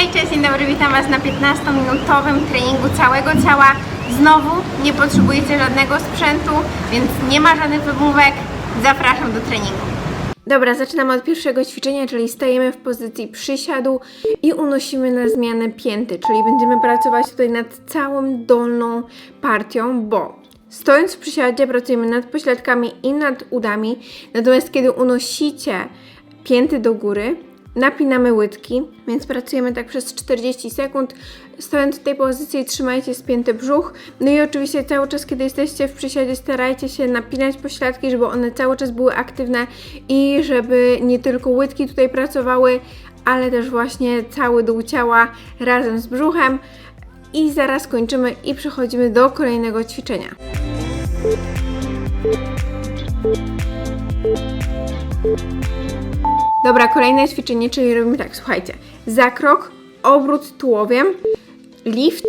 Hej, cześć, dzień dobry, witam Was na 15-minutowym treningu całego ciała. Znowu nie potrzebujecie żadnego sprzętu, więc nie ma żadnych wymówek. Zapraszam do treningu. Dobra, zaczynamy od pierwszego ćwiczenia, czyli stajemy w pozycji przysiadu i unosimy na zmianę pięty, czyli będziemy pracować tutaj nad całą dolną partią, bo stojąc w przysiadzie pracujemy nad pośladkami i nad udami, natomiast kiedy unosicie pięty do góry, napinamy łydki, więc pracujemy tak przez 40 sekund. Stojąc w tej pozycji trzymajcie spięty brzuch. No i oczywiście cały czas, kiedy jesteście w przysiadzie, starajcie się napinać pośladki, żeby one cały czas były aktywne i żeby nie tylko łydki tutaj pracowały, ale też właśnie cały dół ciała razem z brzuchem. I zaraz kończymy i przechodzimy do kolejnego ćwiczenia. Dobra, kolejne ćwiczenie, czyli robimy tak, słuchajcie. Zakrok, obrót tułowiem, lift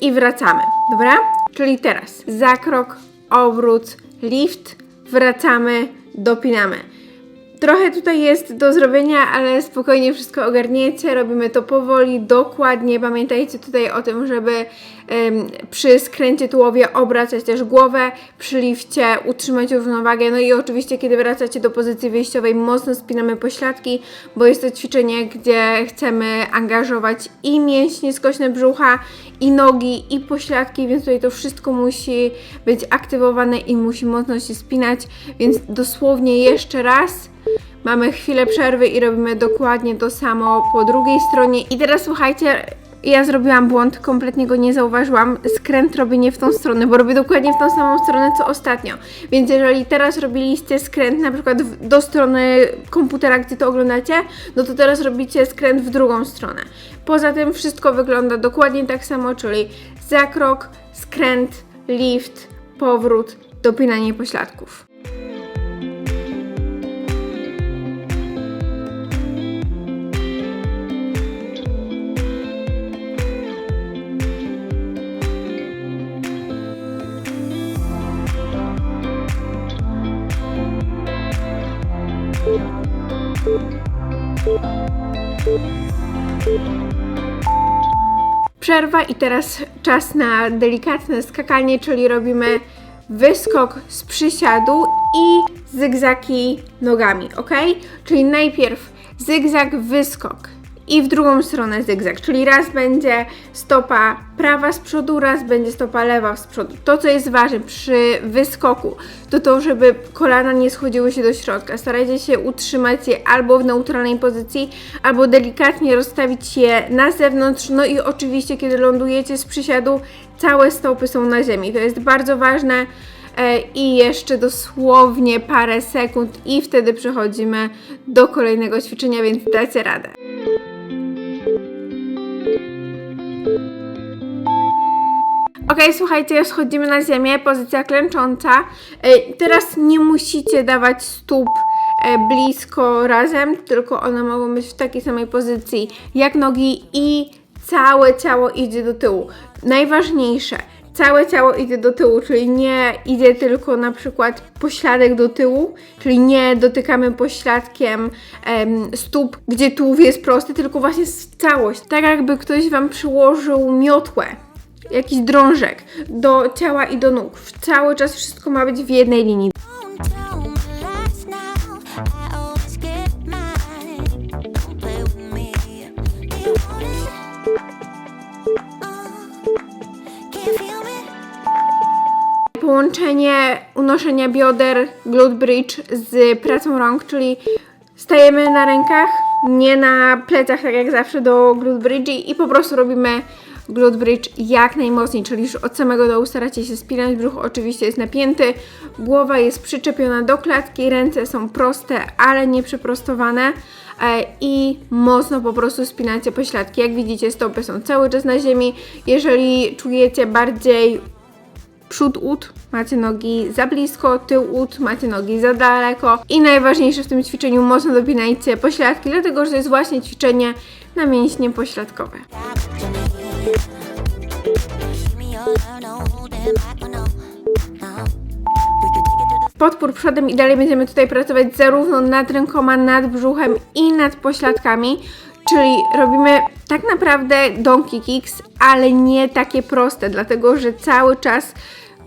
i wracamy. Dobra? Czyli teraz zakrok, obrót, lift, wracamy, dopinamy. Trochę tutaj jest do zrobienia, ale spokojnie wszystko ogarniecie. Robimy to powoli, dokładnie. Pamiętajcie tutaj o tym, żeby przy skręcie tułowie obracać też głowę, przy lifcie utrzymać równowagę. No i oczywiście, kiedy wracacie do pozycji wyjściowej, mocno spinamy pośladki, bo jest to ćwiczenie, gdzie chcemy angażować i mięśnie skośne brzucha, i nogi, i pośladki, więc tutaj to wszystko musi być aktywowane i musi mocno się spinać. Więc dosłownie jeszcze raz. Mamy chwilę przerwy i robimy dokładnie to samo po drugiej stronie. I teraz słuchajcie, ja zrobiłam błąd, kompletnie go nie zauważyłam. Skręt robię nie w tą stronę, bo robię dokładnie w tą samą stronę co ostatnio. Więc jeżeli teraz robiliście skręt na przykład w, do strony komputera, gdzie to oglądacie, no to teraz robicie skręt w drugą stronę. Poza tym wszystko wygląda dokładnie tak samo, czyli zakrok, skręt, lift, powrót, dopinanie pośladków. Przerwa i teraz czas na delikatne skakanie, czyli robimy wyskok z przysiadu i zygzaki nogami, ok? Czyli najpierw zygzak, wyskok i w drugą stronę zygzak, czyli raz będzie stopa prawa z przodu, raz będzie stopa lewa z przodu. To, co jest ważne przy wyskoku, to to, żeby kolana nie schodziły się do środka. Starajcie się utrzymać je albo w neutralnej pozycji, albo delikatnie rozstawić je na zewnątrz. No i oczywiście, kiedy lądujecie z przysiadu, całe stopy są na ziemi. To jest bardzo ważne. E, I jeszcze dosłownie parę sekund, i wtedy przechodzimy do kolejnego ćwiczenia, więc dacie radę. Ok, słuchajcie, schodzimy na ziemię, pozycja klęcząca. E, Teraz nie musicie dawać stóp e, blisko razem, tylko one mogą być w takiej samej pozycji jak nogi i całe ciało idzie do tyłu. Najważniejsze, całe ciało idzie do tyłu, czyli nie idzie tylko na przykład pośladek do tyłu, czyli nie dotykamy pośladkiem em, stóp, gdzie tułów jest prosty, tylko właśnie całość. Tak jakby ktoś Wam przyłożył miotłę jakiś drążek do ciała i do nóg. Cały czas wszystko ma być w jednej linii. Połączenie unoszenia bioder, glute bridge z pracą rąk, czyli stajemy na rękach, nie na plecach, tak jak zawsze do glute bridge i po prostu robimy glute bridge jak najmocniej, czyli już od samego dołu staracie się spinać, brzuch oczywiście jest napięty, głowa jest przyczepiona do klatki, ręce są proste, ale nie przyprostowane e, i mocno po prostu spinacie pośladki. Jak widzicie, stopy są cały czas na ziemi. Jeżeli czujecie bardziej przód ud, macie nogi za blisko, tył ud, macie nogi za daleko. I najważniejsze w tym ćwiczeniu, mocno dopinajcie pośladki, dlatego że to jest właśnie ćwiczenie na mięśnie pośladkowe. Podpór przodem i dalej będziemy tutaj pracować zarówno nad rękoma, nad brzuchem i nad pośladkami. Czyli robimy tak naprawdę donkey kicks, ale nie takie proste, dlatego że cały czas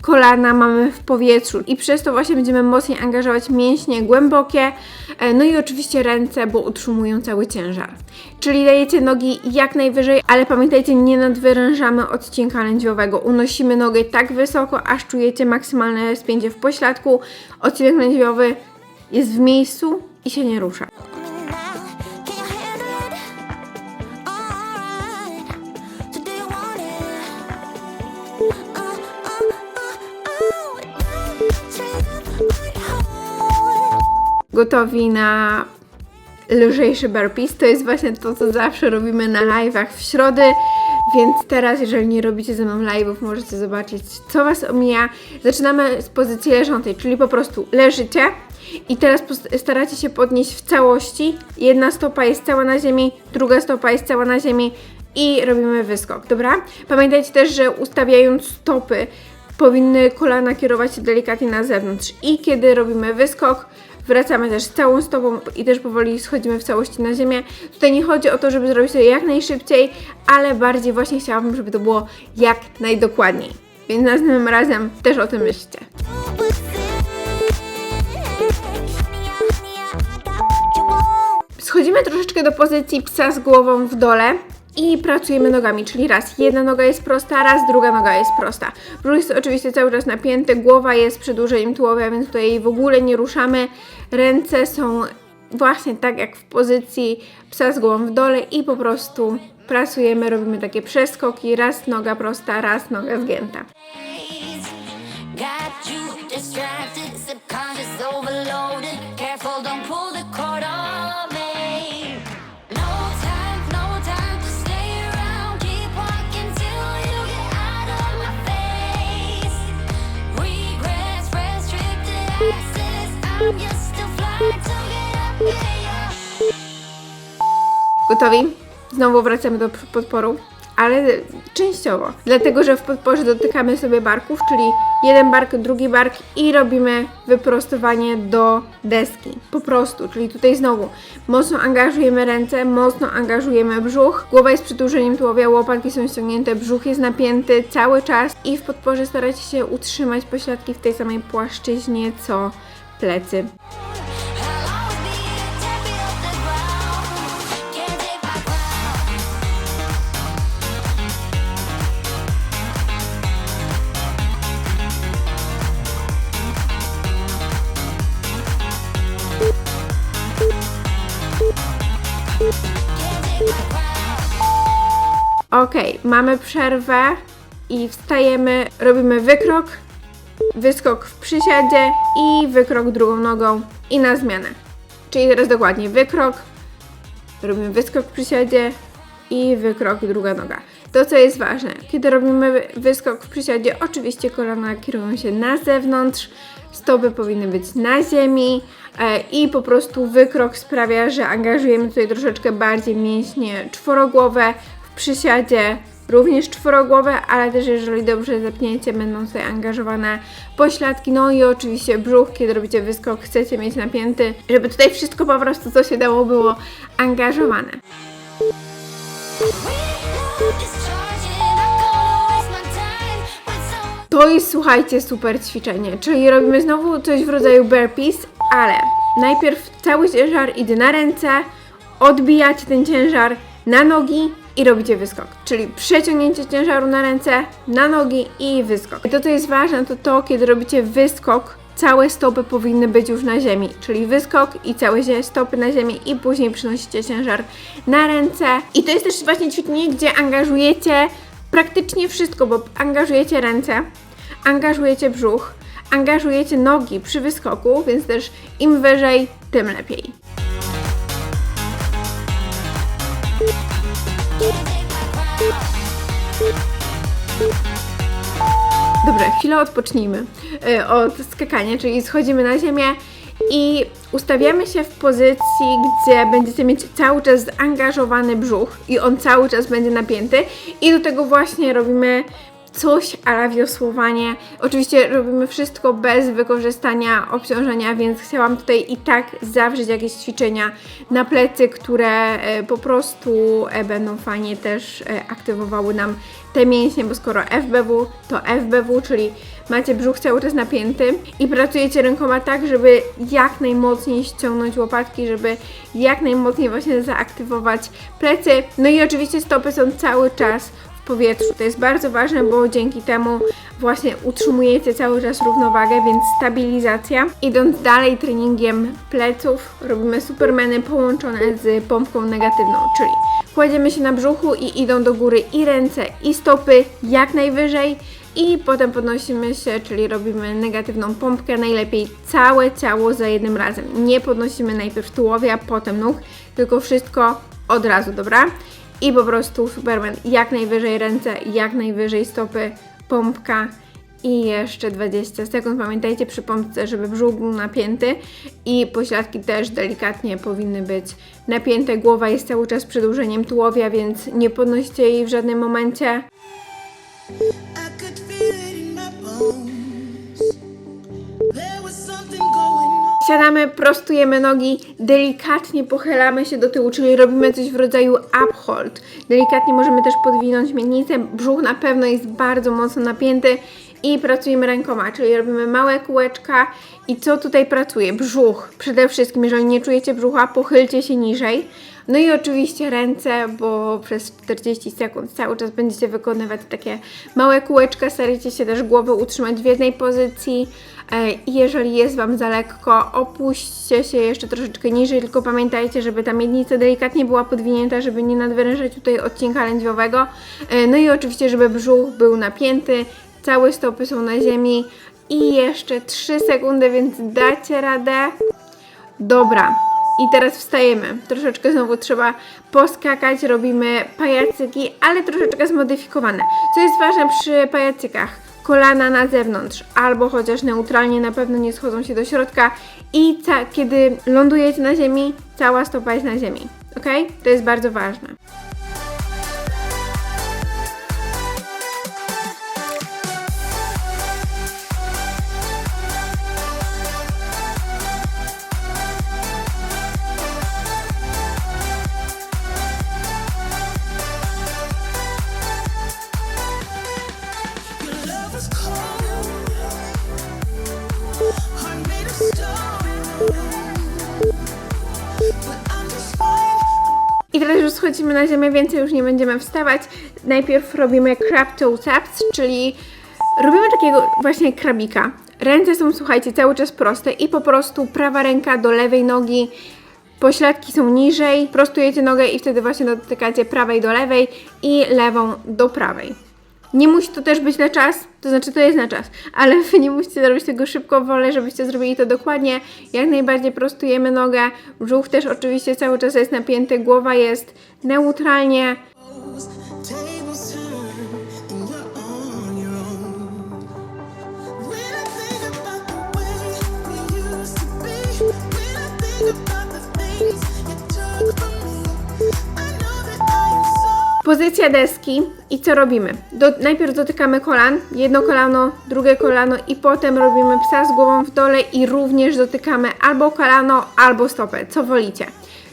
kolana mamy w powietrzu i przez to właśnie będziemy mocniej angażować mięśnie głębokie, e, no i oczywiście ręce, bo utrzymują cały ciężar. Czyli dajecie nogi jak najwyżej, ale pamiętajcie, nie nadwyrężamy odcinka lędźwiowego. Unosimy nogę tak wysoko, aż czujecie maksymalne spięcie w pośladku. Odcinek lędźwiowy jest w miejscu i się nie rusza. Gotowi na lżejszy burpees. To jest właśnie to, co zawsze robimy na live'ach w środy, więc teraz, jeżeli nie robicie ze mną live'ów, możecie zobaczyć, co Was omija. Zaczynamy z pozycji leżącej, czyli po prostu leżycie i teraz staracie się podnieść w całości. Jedna stopa jest cała na ziemi, druga stopa jest cała na ziemi i robimy wyskok, dobra? Pamiętajcie też, że ustawiając stopy, powinny kolana kierować się delikatnie na zewnątrz i kiedy robimy wyskok, wracamy też całą stopą i też powoli schodzimy w całości na ziemię. Tutaj nie chodzi o to, żeby zrobić to jak najszybciej, ale bardziej właśnie chciałabym, żeby to było jak najdokładniej. Więc następnym razem też o tym myślcie. Schodzimy troszeczkę do pozycji psa z głową w dole i pracujemy nogami, czyli raz jedna noga jest prosta, raz druga noga jest prosta. Brzuch jest oczywiście cały czas napięty, głowa jest przedłużeniem tułowia, więc tutaj jej w ogóle nie ruszamy. Ręce są właśnie tak jak w pozycji psa z głową w dole i po prostu pracujemy, robimy takie przeskoki, raz noga prosta, raz noga zgięta. Gotowi? Znowu wracamy do podporu, ale częściowo. Dlatego, że w podporze dotykamy sobie barków, czyli jeden bark, drugi bark i robimy wyprostowanie do deski. Po prostu, czyli tutaj znowu mocno angażujemy ręce, mocno angażujemy brzuch. Głowa jest przedłużeniem tułowia, łopatki są ściągnięte, brzuch jest napięty cały czas i w podporze starajcie się utrzymać pośladki w tej samej płaszczyźnie co plecy. Ok, mamy przerwę i wstajemy, robimy wykrok, wyskok w przysiadzie i wykrok drugą nogą i na zmianę. Czyli teraz dokładnie wykrok, robimy wyskok w przysiadzie i wykrok druga noga. To co jest ważne, kiedy robimy wy- wyskok w przysiadzie, oczywiście kolana kierują się na zewnątrz, stopy powinny być na ziemi e, i po prostu wykrok sprawia, że angażujemy tutaj troszeczkę bardziej mięśnie czworogłowe, przysiadzie również czworogłowe, ale też jeżeli dobrze zepniecie, będą tutaj angażowane pośladki, no i oczywiście brzuch, kiedy robicie wyskok, chcecie mieć napięty, żeby tutaj wszystko po prostu co się dało było angażowane. To jest, słuchajcie, super ćwiczenie, czyli robimy znowu coś w rodzaju burpees, ale najpierw cały ciężar idzie na ręce, odbijacie ten ciężar na nogi i robicie wyskok. Czyli przeciągnięcie ciężaru na ręce, na nogi i wyskok. I to, co jest ważne, to to, kiedy robicie wyskok, całe stopy powinny być już na ziemi, czyli wyskok i całe stopy na ziemi i później przynosicie ciężar na ręce. I to jest też właśnie ćwiczenie, gdzie angażujecie praktycznie wszystko, bo angażujecie ręce, angażujecie brzuch, angażujecie nogi przy wyskoku, więc też im wyżej, tym lepiej. Dobra, chwilę odpocznijmy y, od skakania, czyli schodzimy na ziemię i ustawiamy się w pozycji, gdzie będziecie mieć cały czas zaangażowany brzuch i on cały czas będzie napięty. I do tego właśnie robimy coś ala wiosłowanie. Oczywiście robimy wszystko bez wykorzystania obciążenia, więc chciałam tutaj i tak zawrzeć jakieś ćwiczenia na plecy, które e, po prostu e, będą fajnie też e, aktywowały nam te mięśnie, bo skoro FBW to FBW, czyli macie brzuch cały czas napięty i pracujecie rękoma tak, żeby jak najmocniej ściągnąć łopatki, żeby jak najmocniej właśnie zaaktywować plecy. No i oczywiście stopy są cały czas powietrzu. To jest bardzo ważne, bo dzięki temu właśnie utrzymujecie cały czas równowagę, więc stabilizacja. Idąc dalej treningiem pleców, robimy supermeny połączone z pompką negatywną, czyli kładziemy się na brzuchu i idą do góry i ręce, i stopy jak najwyżej. I potem podnosimy się, czyli robimy negatywną pompkę, najlepiej całe ciało za jednym razem. Nie podnosimy najpierw tułowia, potem nóg, tylko wszystko od razu, dobra? I po prostu Superman, jak najwyżej ręce, jak najwyżej stopy, pompka i jeszcze 20 sekund. Pamiętajcie przy pompce, żeby brzuch był napięty i pośladki też delikatnie powinny być napięte. Głowa jest cały czas przedłużeniem tułowia, więc nie podnoście jej w żadnym momencie. I could feel it in my bones. Siadamy, prostujemy nogi, delikatnie pochylamy się do tyłu, czyli robimy coś w rodzaju uphold. Delikatnie możemy też podwinąć miednicę, brzuch na pewno jest bardzo mocno napięty i pracujemy rękoma, czyli robimy małe kółeczka i co tutaj pracuje? Brzuch. Przede wszystkim, jeżeli nie czujecie brzucha, pochylcie się niżej. No i oczywiście ręce, bo przez 40 sekund cały czas będziecie wykonywać takie małe kółeczka, starajcie się też głowę utrzymać w jednej pozycji. E, I jeżeli jest Wam za lekko, opuśćcie się jeszcze troszeczkę niżej, tylko pamiętajcie, żeby ta miednica delikatnie była podwinięta, żeby nie nadwyrężać tutaj odcinka lędźwiowego. E, No i oczywiście, żeby brzuch był napięty, całe stopy są na ziemi i jeszcze 3 sekundy, więc dacie radę. Dobra. I teraz wstajemy. Troszeczkę znowu trzeba poskakać, robimy pajacyki, ale troszeczkę zmodyfikowane. Co jest ważne przy pajacykach? Kolana na zewnątrz, albo chociaż neutralnie, na pewno nie schodzą się do środka i kiedy lądujecie na ziemi, cała stopa jest na ziemi. Ok? To jest bardzo ważne. Schodzimy na ziemię, więcej już nie będziemy wstawać. Najpierw robimy crab toe taps, czyli robimy takiego właśnie krabika. Ręce są, słuchajcie, cały czas proste i po prostu prawa ręka do lewej nogi, pośladki są niżej, prostujecie nogę i wtedy właśnie dotykacie prawej do lewej i lewą do prawej. Nie musi to też być na czas, to znaczy to jest na czas, ale wy nie musicie zrobić tego szybko, wolę, żebyście zrobili to dokładnie. Jak najbardziej prostujemy nogę, brzuch też oczywiście cały czas jest napięty, głowa jest neutralnie. Pozycja deski i co robimy? Do, najpierw dotykamy kolan, jedno kolano, drugie kolano i potem robimy psa z głową w dole i również dotykamy albo kolano, albo stopę, co wolicie.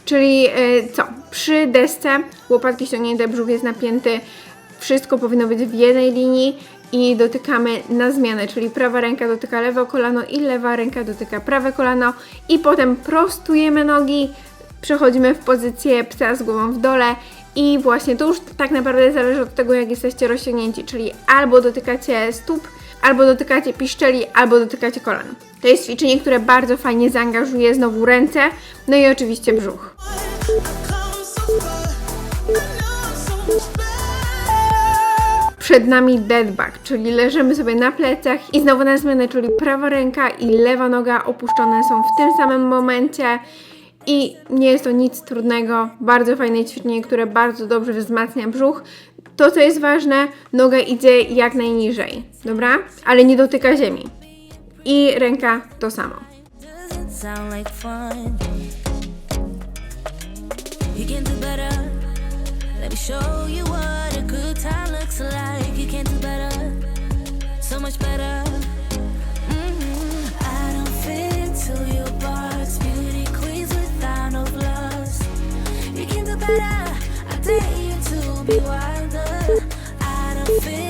Czyli y, co? Przy desce łopatki ściągnięte, brzuch jest napięty, wszystko powinno być w jednej linii i dotykamy na zmianę, czyli prawa ręka dotyka lewe kolano i lewa ręka dotyka prawe kolano i potem prostujemy nogi, przechodzimy w pozycję psa z głową w dole i właśnie to już tak naprawdę zależy od tego, jak jesteście rozciągnięci, czyli albo dotykacie stóp, albo dotykacie piszczeli, albo dotykacie kolan. To jest ćwiczenie, które bardzo fajnie zaangażuje znowu ręce, no i oczywiście brzuch. Przed nami dead bug, czyli leżymy sobie na plecach i znowu na zmianę, czyli prawa ręka i lewa noga opuszczone są w tym samym momencie. I nie jest to nic trudnego, bardzo fajne ćwiczenie, które bardzo dobrze wzmacnia brzuch. To, co jest ważne, noga idzie jak najniżej, dobra? Ale nie dotyka ziemi. I ręka to samo. Can do better. Let me show you what a good time better. I dare you to be wilder. I don't fit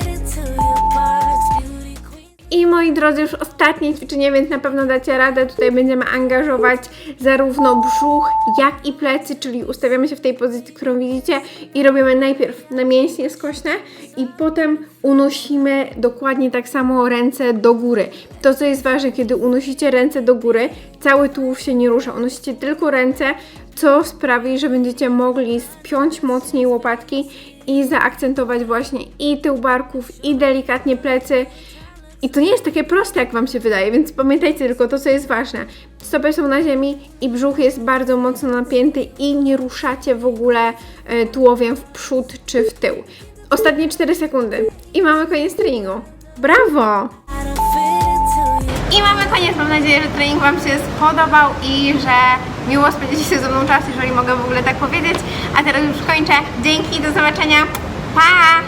I moi drodzy, już ostatnie ćwiczenie, więc na pewno dacie radę. Tutaj będziemy angażować zarówno brzuch, jak i plecy, czyli ustawiamy się w tej pozycji, którą widzicie i robimy najpierw na mięśnie skośne i potem unosimy dokładnie tak samo ręce do góry. To, co jest ważne, kiedy unosicie ręce do góry, cały tułów się nie rusza. Unosicie tylko ręce, co sprawi, że będziecie mogli spiąć mocniej łopatki i zaakcentować właśnie i tył barków, i delikatnie plecy. I to nie jest takie proste, jak Wam się wydaje, więc pamiętajcie tylko to, co jest ważne. Stopy są na ziemi i brzuch jest bardzo mocno napięty i nie ruszacie w ogóle e, tułowiem w przód czy w tył. Ostatnie 4 sekundy i mamy koniec treningu. Brawo! I mamy koniec. Mam nadzieję, że trening Wam się spodobał i że miło spędzicie ze mną czas, jeżeli mogę w ogóle tak powiedzieć. A teraz już kończę. Dzięki, do zobaczenia. Pa!